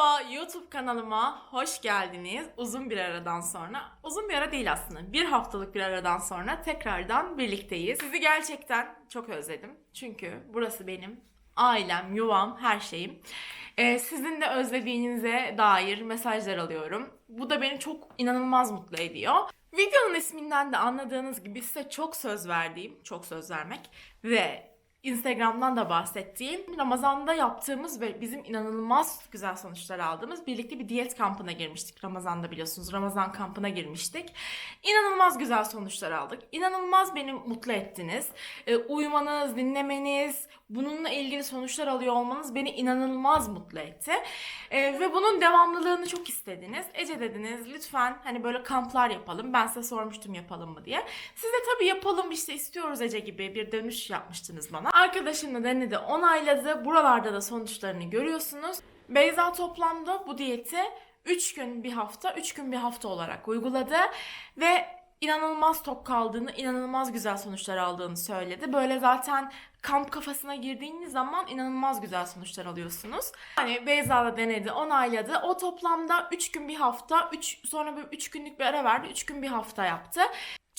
Merhaba YouTube kanalıma hoş geldiniz. Uzun bir aradan sonra, uzun bir ara değil aslında. Bir haftalık bir aradan sonra tekrardan birlikteyiz. Sizi gerçekten çok özledim. Çünkü burası benim ailem, yuvam, her şeyim. Ee, sizin de özlediğinize dair mesajlar alıyorum. Bu da beni çok inanılmaz mutlu ediyor. Videonun isminden de anladığınız gibi size çok söz verdiğim, çok söz vermek ve Instagram'dan da bahsettiğim Ramazan'da yaptığımız ve bizim inanılmaz güzel sonuçlar aldığımız birlikte bir diyet kampına girmiştik. Ramazan'da biliyorsunuz Ramazan kampına girmiştik. İnanılmaz güzel sonuçlar aldık. İnanılmaz beni mutlu ettiniz. Ee, uyumanız, dinlemeniz, bununla ilgili sonuçlar alıyor olmanız beni inanılmaz mutlu etti. Ee, ve bunun devamlılığını çok istediniz. Ece dediniz lütfen hani böyle kamplar yapalım. Ben size sormuştum yapalım mı diye. Siz de tabii yapalım işte istiyoruz Ece gibi bir dönüş yapmıştınız bana. Arkadaşım da denedi, onayladı. Buralarda da sonuçlarını görüyorsunuz. Beyza toplamda bu diyeti 3 gün bir hafta, 3 gün bir hafta olarak uyguladı ve inanılmaz tok kaldığını, inanılmaz güzel sonuçlar aldığını söyledi. Böyle zaten kamp kafasına girdiğiniz zaman inanılmaz güzel sonuçlar alıyorsunuz. Hani Beyza da denedi, onayladı. O toplamda 3 gün bir hafta, 3 sonra bir 3 günlük bir ara verdi. 3 gün bir hafta yaptı.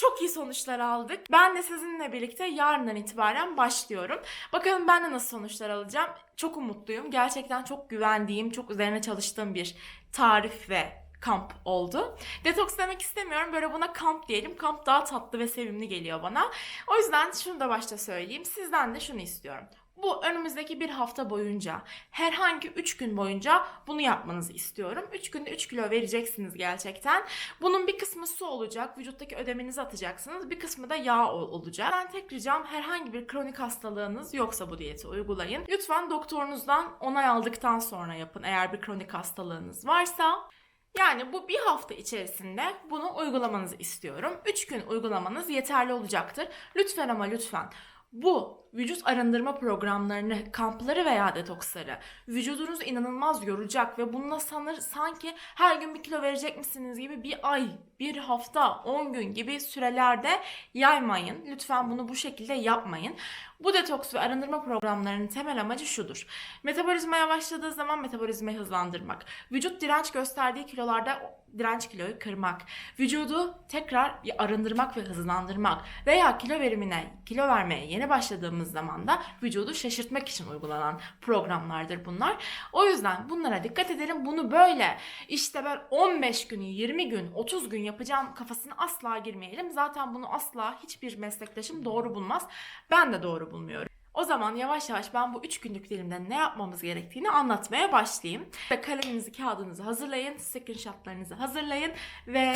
Çok iyi sonuçlar aldık. Ben de sizinle birlikte yarından itibaren başlıyorum. Bakalım ben de nasıl sonuçlar alacağım. Çok umutluyum. Gerçekten çok güvendiğim, çok üzerine çalıştığım bir tarif ve kamp oldu. Detoks demek istemiyorum. Böyle buna kamp diyelim. Kamp daha tatlı ve sevimli geliyor bana. O yüzden şunu da başta söyleyeyim. Sizden de şunu istiyorum. Bu önümüzdeki bir hafta boyunca herhangi 3 gün boyunca bunu yapmanızı istiyorum. 3 günde 3 kilo vereceksiniz gerçekten. Bunun bir kısmı su olacak. Vücuttaki ödemenizi atacaksınız. Bir kısmı da yağ ol- olacak. Ben tek ricam herhangi bir kronik hastalığınız yoksa bu diyeti uygulayın. Lütfen doktorunuzdan onay aldıktan sonra yapın eğer bir kronik hastalığınız varsa. Yani bu bir hafta içerisinde bunu uygulamanızı istiyorum. 3 gün uygulamanız yeterli olacaktır. Lütfen ama lütfen bu vücut arındırma programlarını, kampları veya detoksları. Vücudunuzu inanılmaz yoracak ve bununla sanır sanki her gün bir kilo verecek misiniz gibi bir ay, bir hafta, 10 gün gibi sürelerde yaymayın. Lütfen bunu bu şekilde yapmayın. Bu detoks ve arındırma programlarının temel amacı şudur. Metabolizma yavaşladığı zaman metabolizmayı hızlandırmak. Vücut direnç gösterdiği kilolarda direnç kiloyu kırmak. Vücudu tekrar arındırmak ve hızlandırmak. Veya kilo verimine, kilo vermeye yeni başladığımız zaman da vücudu şaşırtmak için uygulanan programlardır bunlar. O yüzden bunlara dikkat edelim. Bunu böyle işte ben 15 gün, 20 gün, 30 gün yapacağım kafasına asla girmeyelim. Zaten bunu asla hiçbir meslektaşım doğru bulmaz. Ben de doğru bulmuyorum. O zaman yavaş yavaş ben bu 3 günlük dilimde ne yapmamız gerektiğini anlatmaya başlayayım. Kaleminizi, kağıdınızı hazırlayın, screenshotlarınızı hazırlayın ve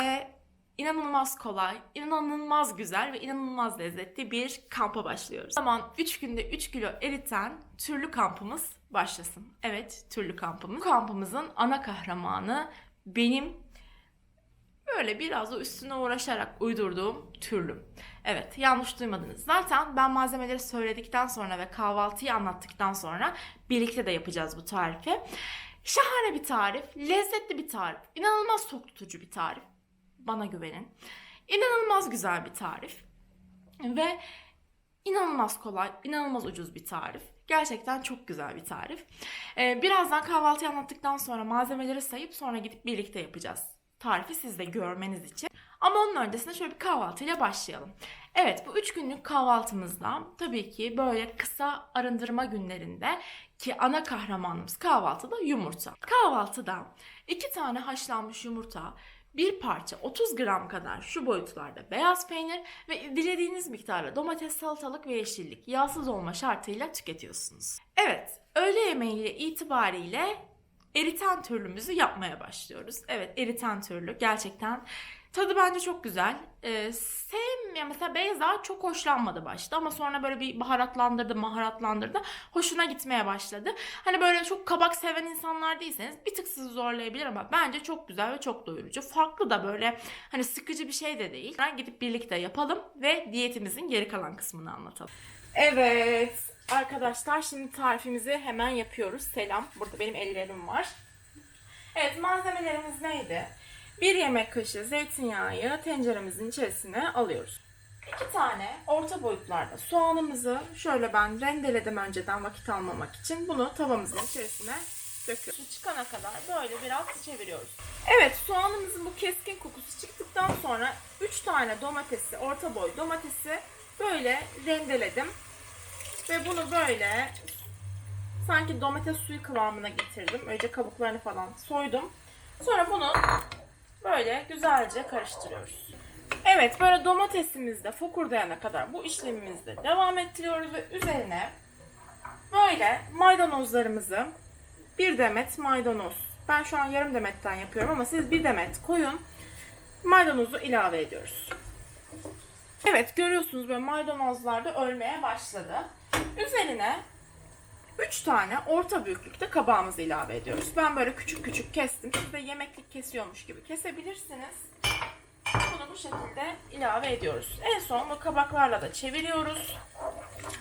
inanılmaz kolay, inanılmaz güzel ve inanılmaz lezzetli bir kampa başlıyoruz. O zaman 3 günde 3 kilo eriten türlü kampımız başlasın. Evet, türlü kampımız. Bu kampımızın ana kahramanı benim böyle biraz da üstüne uğraşarak uydurduğum türlü. Evet yanlış duymadınız. Zaten ben malzemeleri söyledikten sonra ve kahvaltıyı anlattıktan sonra birlikte de yapacağız bu tarifi. Şahane bir tarif, lezzetli bir tarif, inanılmaz tok tutucu bir tarif. Bana güvenin. İnanılmaz güzel bir tarif. Ve inanılmaz kolay, inanılmaz ucuz bir tarif. Gerçekten çok güzel bir tarif. Ee, birazdan kahvaltıyı anlattıktan sonra malzemeleri sayıp sonra gidip birlikte yapacağız. Tarifi siz de görmeniz için. Ama onun öncesinde şöyle bir kahvaltıyla başlayalım. Evet bu üç günlük kahvaltımızda tabii ki böyle kısa arındırma günlerinde ki ana kahramanımız kahvaltıda yumurta. Kahvaltıda iki tane haşlanmış yumurta, bir parça 30 gram kadar şu boyutlarda beyaz peynir ve dilediğiniz miktarda domates, salatalık ve yeşillik yağsız olma şartıyla tüketiyorsunuz. Evet, öğle yemeğiyle itibariyle eriten türlümüzü yapmaya başlıyoruz. Evet, eriten türlü gerçekten tadı bence çok güzel. Ee, sevmiyor mesela Beyza çok hoşlanmadı başta ama sonra böyle bir baharatlandırdı, maharatlandırdı. Hoşuna gitmeye başladı. Hani böyle çok kabak seven insanlar değilseniz bir tık sizi zorlayabilir ama bence çok güzel ve çok doyurucu. Farklı da böyle hani sıkıcı bir şey de değil. Ben gidip birlikte yapalım ve diyetimizin geri kalan kısmını anlatalım. Evet arkadaşlar şimdi tarifimizi hemen yapıyoruz. Selam. Burada benim ellerim var. Evet malzemelerimiz neydi? Bir yemek kaşığı zeytinyağı tenceremizin içerisine alıyoruz. İki tane orta boyutlarda soğanımızı şöyle ben rendeledim önceden vakit almamak için. Bunu tavamızın içerisine döküyoruz. Çıkana kadar böyle biraz çeviriyoruz. Evet soğanımızın bu keskin kokusu çıktıktan sonra 3 tane domatesi, orta boy domatesi böyle rendeledim. Ve bunu böyle sanki domates suyu kıvamına getirdim. Önce kabuklarını falan soydum. Sonra bunu böyle güzelce karıştırıyoruz. Evet böyle domatesimiz de fokurdayana kadar bu işlemimizde devam ettiriyoruz ve üzerine böyle maydanozlarımızı bir demet maydanoz. Ben şu an yarım demetten yapıyorum ama siz bir demet koyun. Maydanozu ilave ediyoruz. Evet görüyorsunuz böyle maydanozlar da ölmeye başladı. Üzerine 3 tane orta büyüklükte kabağımızı ilave ediyoruz. Ben böyle küçük küçük kestim. Siz de yemeklik kesiyormuş gibi kesebilirsiniz. Bunu bu şekilde ilave ediyoruz. En son bu kabaklarla da çeviriyoruz.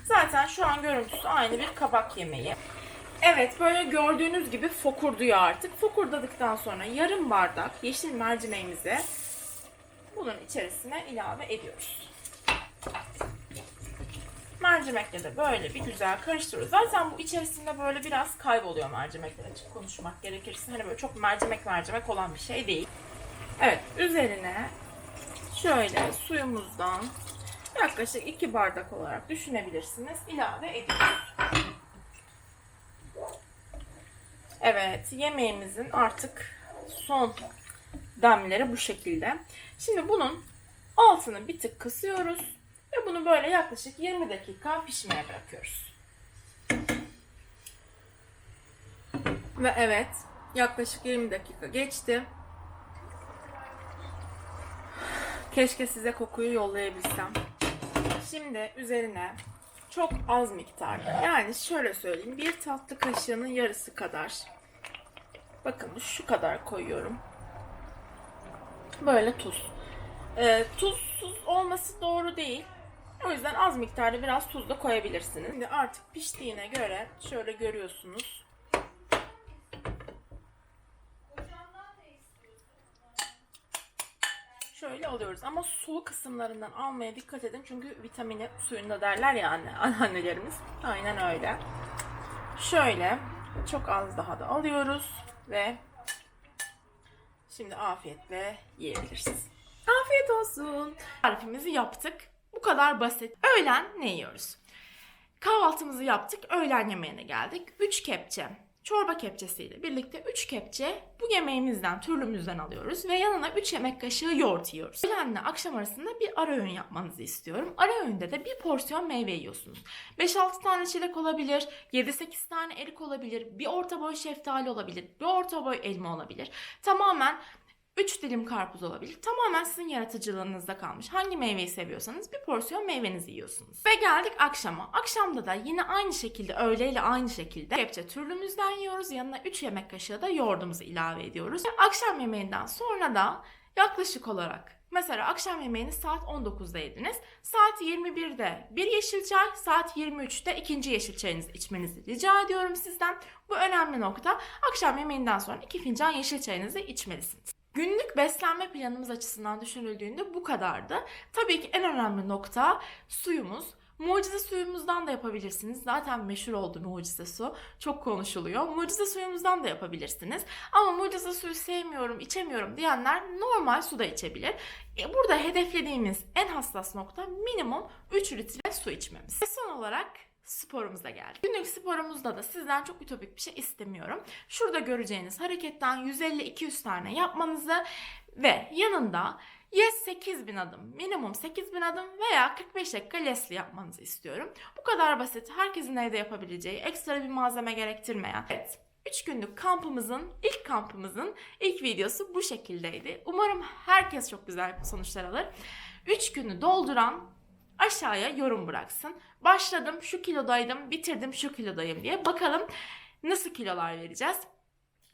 Zaten şu an görüntüsü aynı bir kabak yemeği. Evet böyle gördüğünüz gibi fokurduyor artık. Fokurdadıktan sonra yarım bardak yeşil mercimeğimizi bunun içerisine ilave ediyoruz. Mercimekle de böyle bir güzel karıştırıyoruz. Zaten bu içerisinde böyle biraz kayboluyor mercimekler açık konuşmak gerekirse. Hani böyle çok mercimek mercimek olan bir şey değil. Evet üzerine şöyle suyumuzdan yaklaşık 2 bardak olarak düşünebilirsiniz. ilave ediyoruz. Evet yemeğimizin artık son demleri bu şekilde. Şimdi bunun altını bir tık kısıyoruz ve bunu böyle yaklaşık 20 dakika pişmeye bırakıyoruz. Ve evet yaklaşık 20 dakika geçti. Keşke size kokuyu yollayabilsem. Şimdi üzerine çok az miktarda yani şöyle söyleyeyim bir tatlı kaşığının yarısı kadar bakın şu kadar koyuyorum. Böyle tuz. Ee, tuzsuz olması doğru değil. O yüzden az miktarda biraz tuz da koyabilirsiniz. Şimdi artık piştiğine göre şöyle görüyorsunuz. Şöyle alıyoruz ama sulu kısımlarından almaya dikkat edin çünkü vitamini suyunda derler ya anne, annelerimiz. Aynen öyle. Şöyle çok az daha da alıyoruz ve şimdi afiyetle yiyebilirsiniz. Afiyet olsun. Tarifimizi yaptık. Kadar basit. Öğlen ne yiyoruz? Kahvaltımızı yaptık. Öğlen yemeğine geldik. 3 kepçe çorba kepçesiyle birlikte 3 kepçe bu yemeğimizden, türlümüzden alıyoruz ve yanına 3 yemek kaşığı yoğurt yiyoruz. Öğlenle akşam arasında bir ara öğün yapmanızı istiyorum. Ara öğünde de bir porsiyon meyve yiyorsunuz. 5-6 tane çilek olabilir, 7-8 tane erik olabilir, bir orta boy şeftali olabilir, bir orta boy elma olabilir. Tamamen 3 dilim karpuz olabilir. Tamamen sizin yaratıcılığınızda kalmış. Hangi meyveyi seviyorsanız bir porsiyon meyvenizi yiyorsunuz. Ve geldik akşama. Akşamda da yine aynı şekilde öğleyle aynı şekilde kepçe türlümüzden yiyoruz. Yanına 3 yemek kaşığı da yoğurdumuzu ilave ediyoruz. Ve akşam yemeğinden sonra da yaklaşık olarak Mesela akşam yemeğini saat 19'da yediniz. Saat 21'de bir yeşil çay, saat 23'te ikinci yeşil çayınızı içmenizi rica ediyorum sizden. Bu önemli nokta. Akşam yemeğinden sonra iki fincan yeşil çayınızı içmelisiniz. Günlük beslenme planımız açısından düşünüldüğünde bu kadardı. Tabii ki en önemli nokta suyumuz. Mucize suyumuzdan da yapabilirsiniz. Zaten meşhur oldu mucize su. Çok konuşuluyor. Mucize suyumuzdan da yapabilirsiniz. Ama mucize suyu sevmiyorum, içemiyorum diyenler normal su da içebilir. E, Burada hedeflediğimiz en hassas nokta minimum 3 litre su içmemiz. Ve son olarak sporumuza geldik. Günlük sporumuzda da sizden çok ütopik bir şey istemiyorum. Şurada göreceğiniz hareketten 150-200 tane yapmanızı ve yanında ya 8000 adım, minimum 8000 adım veya 45 dakika Leslie yapmanızı istiyorum. Bu kadar basit, herkesin evde yapabileceği, ekstra bir malzeme gerektirmeyen. Evet, 3 günlük kampımızın, ilk kampımızın ilk videosu bu şekildeydi. Umarım herkes çok güzel sonuçlar alır. 3 günü dolduran aşağıya yorum bıraksın. Başladım şu kilodaydım, bitirdim şu kilodayım diye. Bakalım nasıl kilolar vereceğiz.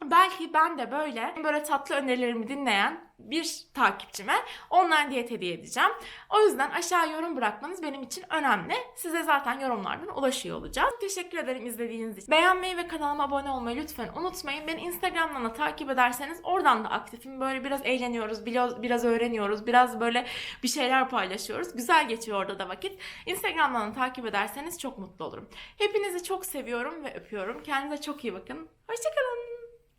Belki ben de böyle böyle tatlı önerilerimi dinleyen bir takipçime online diyet hediye edeceğim. O yüzden aşağı yorum bırakmanız benim için önemli. Size zaten yorumlardan ulaşıyor olacağız. Teşekkür ederim izlediğiniz için. Beğenmeyi ve kanalıma abone olmayı lütfen unutmayın. Beni Instagram'dan da takip ederseniz oradan da aktifim. Böyle biraz eğleniyoruz, biraz, öğreniyoruz, biraz böyle bir şeyler paylaşıyoruz. Güzel geçiyor orada da vakit. Instagram'dan da takip ederseniz çok mutlu olurum. Hepinizi çok seviyorum ve öpüyorum. Kendinize çok iyi bakın. Hoşçakalın.